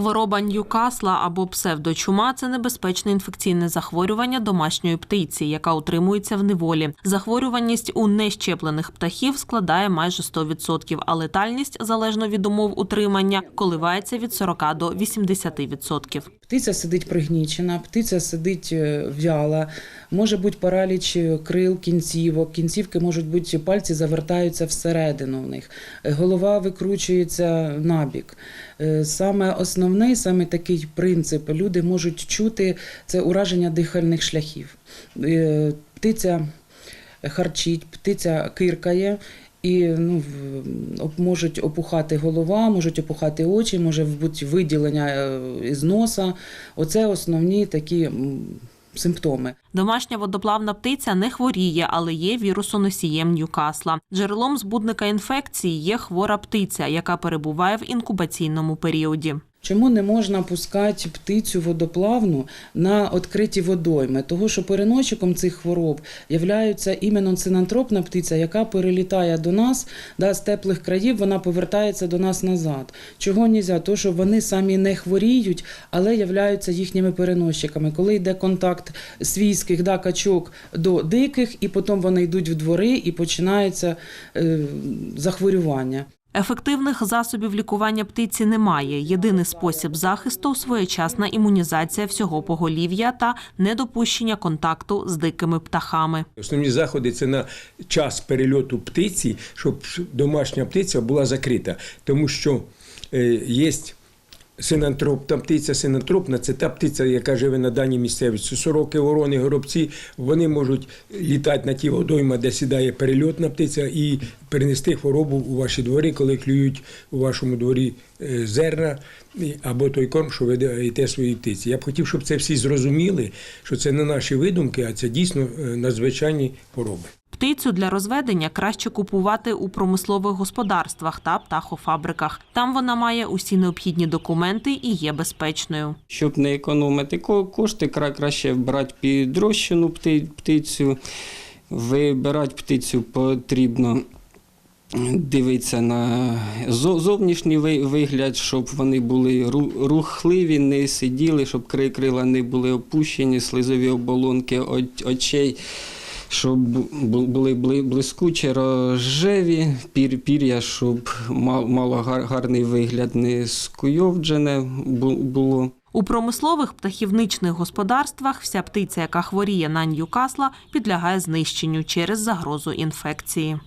Хвороба Ньюкасла або псевдочума це небезпечне інфекційне захворювання домашньої птиці, яка утримується в неволі. Захворюваність у нещеплених птахів складає майже 100%, а летальність, залежно від умов утримання, коливається від 40 до 80%. Птиця сидить пригнічена, птиця сидить е, в'яла, може бути параліч е, крил, кінцівок, кінцівки можуть бути, пальці завертаються всередину в них, е, голова викручується набік. Саме основний, саме такий принцип, люди можуть чути це ураження дихальних шляхів. Е, Птиця харчить, птиця киркає. І ну, можуть опухати голова, можуть опухати очі, може бути виділення е, із носа. Оце основні такі симптоми. Домашня водоплавна птиця не хворіє, але є вірусоносієм Ньюкасла. Джерелом збудника інфекції є хвора птиця, яка перебуває в інкубаційному періоді. Чому не можна пускати птицю водоплавну на відкриті водойми? Того, що переносчиком цих хвороб являється іменно цинантропна птиця, яка перелітає до нас да, з теплих країв, вона повертається до нас назад. Чого не можна? Тому що вони самі не хворіють, але являються їхніми переносчиками. Коли йде контакт свійських да, качок до диких, і потім вони йдуть в двори і починається е, захворювання. Ефективних засобів лікування птиці немає. Єдиний спосіб захисту своєчасна імунізація всього поголів'я та недопущення контакту з дикими птахами. Основні заходи це на час перельоту птиці, щоб домашня птиця була закрита, тому що е, є синантропна птиця. Синантропна це та птиця, яка живе на даній місцевості. Сороки, ворони, горобці вони можуть літати на ті водойма, де сідає перельотна птиця, і перенести хворобу у ваші двори, коли клюють у вашому дворі е, зерна або той корм, що ви даєте своїй птиці. Я б хотів, щоб це всі зрозуміли, що це не наші видумки, а це дійсно е, надзвичайні хвороби. Птицю для розведення краще купувати у промислових господарствах та птахофабриках. Там вона має усі необхідні документи і є безпечною. Щоб не економити кошти, кра- краще брати підрощену птицю. Вибирати птицю потрібно дивитися на зовнішній вигляд, щоб вони були рухливі, не сиділи, щоб кри- крила не були опущені, слизові оболонки очей. Щоб бу- були бли- блискучі, рожеві, пір, пір'я, щоб ма- мало гар- гарний вигляд, не скуйовджене бу- було. У промислових птахівничних господарствах вся птиця, яка хворіє на Ньюкасла, підлягає знищенню через загрозу інфекції.